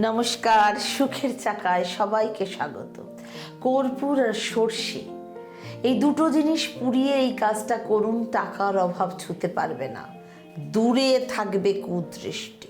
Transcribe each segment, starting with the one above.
নমস্কার, সুখের চাকায় সবাইকে স্বাগত। কর্পূর আর সর্ষে, এই দুটো জিনিস পুড়িয়ে এই কাজটা করুন, টাকার অভাব ছুতে পারবে না। দূরে থাকবে কুদৃষ্টি।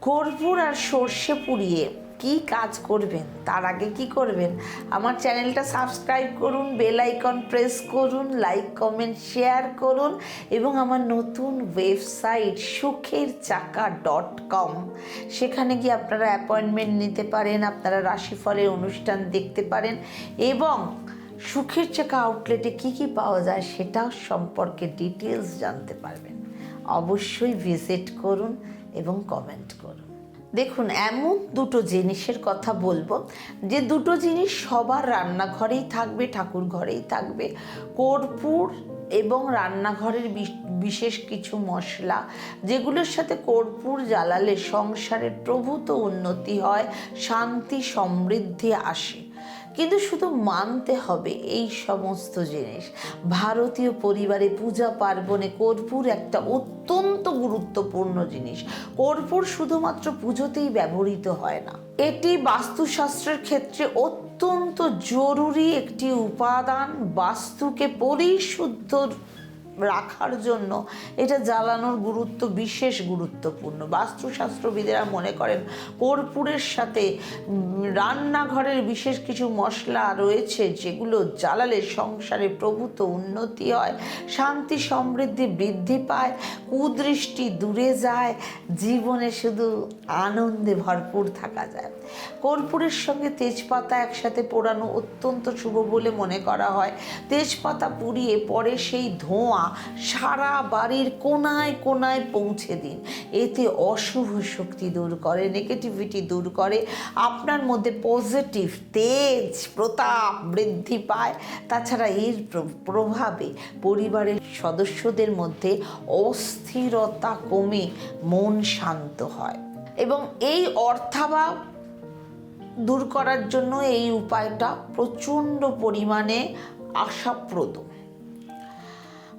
কর্পূর আর সর্ষে পুড়িয়ে কি কাজ করবেন, তার আগে কি করবেন, আমার চ্যানেলটা সাবস্ক্রাইব করুন, বেল আইকন প্রেস করুন, লাইক, কমেন্ট, শেয়ার করুন এবং আমার নতুন ওয়েবসাইট সুখের চাকা ডট কম, সেখানে গিয়ে আপনারা অ্যাপয়েন্টমেন্ট নিতে পারেন, আপনারা রাশিফলের অনুষ্ঠান দেখতে পারেন এবং সুখের চাকা আউটলেটে কি কি পাওয়া যায় সেটাও সম্পর্কে ডিটেলস জানতে পারবেন। অবশ্যই ভিজিট করুন এবং কমেন্ট করুন। দেখুন, এমন দুটো জিনিসের কথা বলব যে দুটো জিনিস সবার রান্নাঘরেই থাকবে, ঠাকুর ঘরেই থাকবে। কর্পূর এবং রান্নাঘরের বিশ- বিশেষ কিছু মশলা, যেগুলোর সাথে কর্পূর জ্বালালে সংসারের প্রভূত উন্নতি হয়, শান্তি, সমৃদ্ধি আসে। কিন্তু শুধু মানতে হবে এই সমস্ত জিনিস। ভারতীয় পরিবারে পূজা পার্বণে কর্পূর একটা অত্যন্ত গুরুত্বপূর্ণ জিনিস। কর্পূর শুধুমাত্র পুজোতেই ব্যবহৃত হয় না। এটি বাস্তুশাস্ত্রের ক্ষেত্রে অত্যন্ত জরুরি একটি উপাদান। বাস্তুকে পরিশুদ্ধ রাখার জন্য এটা জ্বালানোর গুরুত্ব বিশেষ গুরুত্বপূর্ণ। বাস্তুশাস্ত্রবিদেরা মনে করেন কর্পূরের সাথে রান্নাঘরের বিশেষ কিছু মশলা রয়েছে যেগুলো জ্বালালে সংসারে প্রভূত উন্নতি হয়, শান্তি সমৃদ্ধি বৃদ্ধি পায়, কুদৃষ্টি দূরে যায়, জীবনে শুধু আনন্দে ভরপুর থাকা যায়। কর্পূরের সঙ্গে তেজপাতা একসাথে পোড়ানো অত্যন্ত শুভ বলে মনে করা হয়। তেজপাতা পুড়িয়ে পরে সেই ধোঁয়া সারা বাড়ির কোনায় কোনায় পৌঁছে দিন। এতে অশুভ শক্তি দূর করে নেগেটিভিটি দূর করে, আপনার মধ্যে পজিটিভ তেজ, প্রতাপ বৃদ্ধি পায়। তাছাড়া এর প্রভাবে পরিবারের সদস্যদের মধ্যে অস্থিরতা কমে, মন শান্ত হয়। এবং এই অর্থাভাব দূর করার জন্য এই উপায়টা প্রচণ্ড পরিমাণে আশাপ্রদ।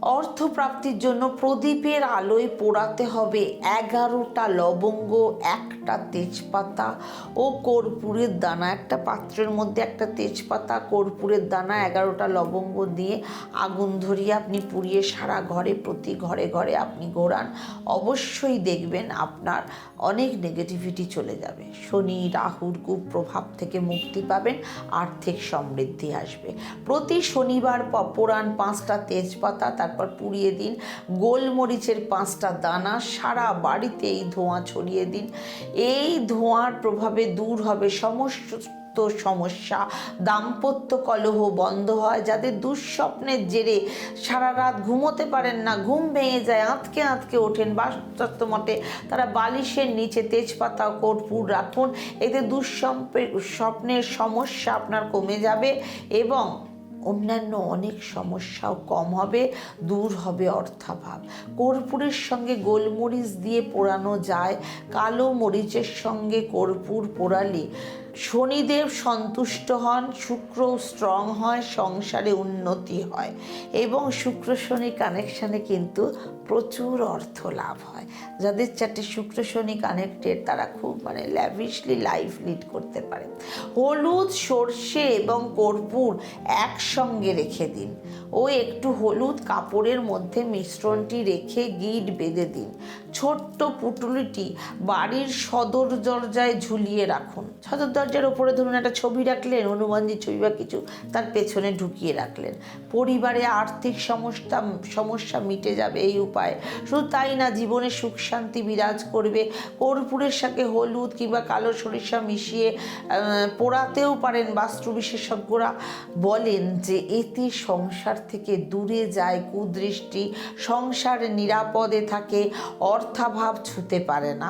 অর্থপ্রাপ্তির জন্য প্রদীপের আলোয় পোড়াতে হবে এগারোটা লবঙ্গ, একটা তেজপাতা ও কর্পূরের দানা। একটা পাত্রের মধ্যে একটা তেজপাতা, কর্পূরের দানা, এগারোটা লবঙ্গ দিয়ে আগুন ধরিয়ে আপনি পুড়িয়ে সারা ঘরে, প্রতি ঘরে ঘরে আপনি ঘোরান। অবশ্যই দেখবেন আপনার অনেক নেগেটিভিটি চলে যাবে। শনি রাহুর কুপ্রভাব থেকে মুক্তি পাবেন, আর্থিক সমৃদ্ধি আসবে। প্রতি শনিবার প- পোড়ান পাঁচটা তেজপাতা তারপর পুড়িয়ে দিন। গোলমরিচের পাঁচটা দানা সারা বাড়িতে এই ধোঁয়া ছড়িয়ে দিন। এই ধোঁয়ার প্রভাবে দূর হবে সমস্ত সমস্যা। দাম্পত্য কলহ বন্ধ হয়। যাদের দুঃস্বপ্নের জেরে সারা রাত ঘুমোতে পারেন না, ঘুম ভেঙে যায়, আঁতকে আঁতকে ওঠেন। বাস্তত্ব মতে তারা বালিশের নিচে তেজপাতা কর্পূর রাখুন। এতে দুঃস্বপ্নের স্বপ্নের সমস্যা আপনার কমে যাবে এবং অন্যান্য অনেক সমস্যাও কম হবে, দূর হবে অর্থাভাব। কর্পূরের সঙ্গে গোলমরিচ দিয়ে পোড়ানো যায়, কালো মরিচের সঙ্গে কর্পূর পোড়ালে শনিদেব সন্তুষ্ট হন, শুক্র স্ট্রং হয়, সংসারে উন্নতি হয় এবং শুক্র শনি কানেকশানে কিন্তু প্রচুর অর্থ লাভ হয়। যাদের চারটে শুক্র শনি কানেক্টেড তারা খুব মানে ল্যাভিশলি লাইফ লিড করতে পারে। হলুদ, সর্ষে এবং কর্পূর একসঙ্গে রেখে দিন। ও একটু হলুদ কাপড়ের মধ্যে মিশ্রণটি রেখে গিট বেঁধে দিন। ছোট্ট পুটুলিটি বাড়ির সদর দরজায় ঝুলিয়ে রাখুন। সদর দরজার ওপরে ধরুন একটা ছবি রাখলেন হনুমানজির ছবি বা কিছু, তার পেছনে ঢুকিয়ে রাখলেন। পরিবারে আর্থিক সমস্যা সমস্যা মিটে যাবে এই উপায়। শুধু তাই না, জীবনে সুখ শান্তি বিরাজ করবে। কর্পূরের সাথে হলুদ কিংবা কালো সরিষা মিশিয়ে পোড়াতেও পারেন বাস্তু বিশেষজ্ঞরা। বলেন যে এতে সংসার থেকে দূরে যায় কুদৃষ্টি, সংসার নিরাপদে থাকে, অর্থাভাব ছুতে পারে না।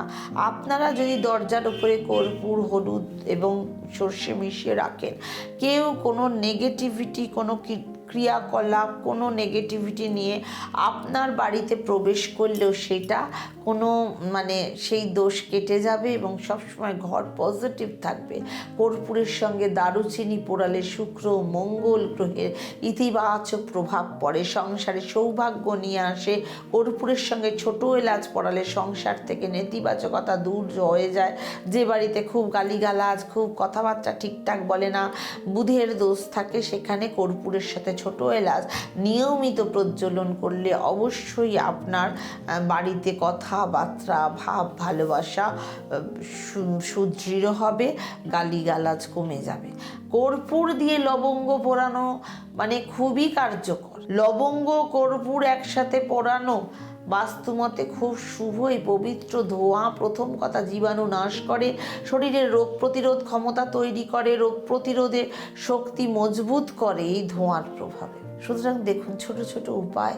আপনারা যদি দরজার উপরে কর্পূর, হলুদ এবং সর্ষে মিশিয়ে রাখেন। কেউ কোনো নেগেটিভিটি কোনো ক্রিয়াকলাপ, কোনো নেগেটিভিটি নিয়ে আপনার বাড়িতে প্রবেশ করলেও সেটা কোনো মানে সেই দোষ কেটে যাবে এবং সবসময় ঘর পজিটিভ থাকবে। কর্পূরের সঙ্গে দারুচিনি পোড়ালে শুক্র, মঙ্গল গ্রহের ইতিবাচক প্রভাব পড়ে। সংসারে সৌভাগ্য নিয়ে আসে। কর্পূরের সঙ্গে ছোট এলাচ পড়ালে সংসার থেকে নেতিবাচকতা দূর হয়ে যায়। যে বাড়িতে খুব গালিগালাজ, খুব কথাবার্তা ঠিকঠাক বলে না, বুধের দোষ থাকে, সেখানে কর্পূরের সাথে ছোট এলাচ নিয়মিত প্রজ্বলন করলে অবশ্যই আপনার বাড়িতে কথাবার্তা, ভাব, ভালোবাসা সুদৃঢ় হবে, গালিগালাজ কমে যাবে। কর্পূর দিয়ে লবঙ্গ পোড়ানো মানে খুবই কার্যকর। লবঙ্গ কর্পূর একসাথে পোড়ানো বাস্তুমতে খুব শুভ এই পবিত্র ধোঁয়া। প্রথম কথা, জীবাণু নাশ করে। শরীরের রোগ প্রতিরোধ ক্ষমতা তৈরি করে। রোগ প্রতিরোধে শক্তি মজবুত করে এই ধোঁয়ার প্রভাবে। সুতরাং দেখুন, ছোট ছোট উপায়।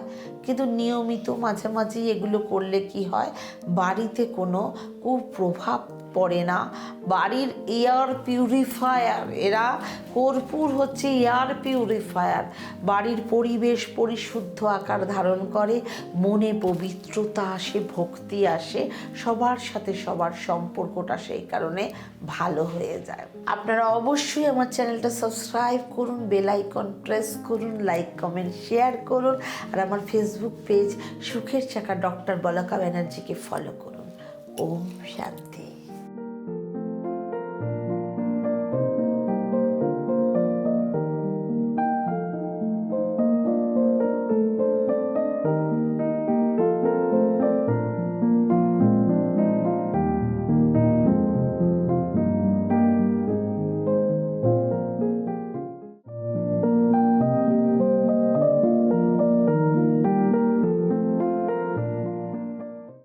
কিন্তু নিয়মিত মাঝে মাঝেই এগুলো করলে কি হয়? বাড়িতে কোনো কুপ্রভাব পড়ে না। বাড়ির এয়ার পিউরিফায়ার এরা কর্পূর হচ্ছে এয়ার পিউরিফায়ার বাড়ির পরিবেশ পরিশুদ্ধ আকার ধারণ করে, মনে পবিত্রতা আসে, ভক্তি আসে, সবার সাথে সবার সম্পর্কটা সেই কারণে ভালো হয়ে যায়। আপনারা অবশ্যই আমার চ্যানেলটা সাবস্ক্রাইব করুন বেল আইকন প্রেস করুন লাইক কমেন্ট শেয়ার করুন। আর আমার ফেসবুক পেজ সুখের চাকা ডক্টর বলাকা ব্যানার্জিকে ফলো করুন। ওম শান্তি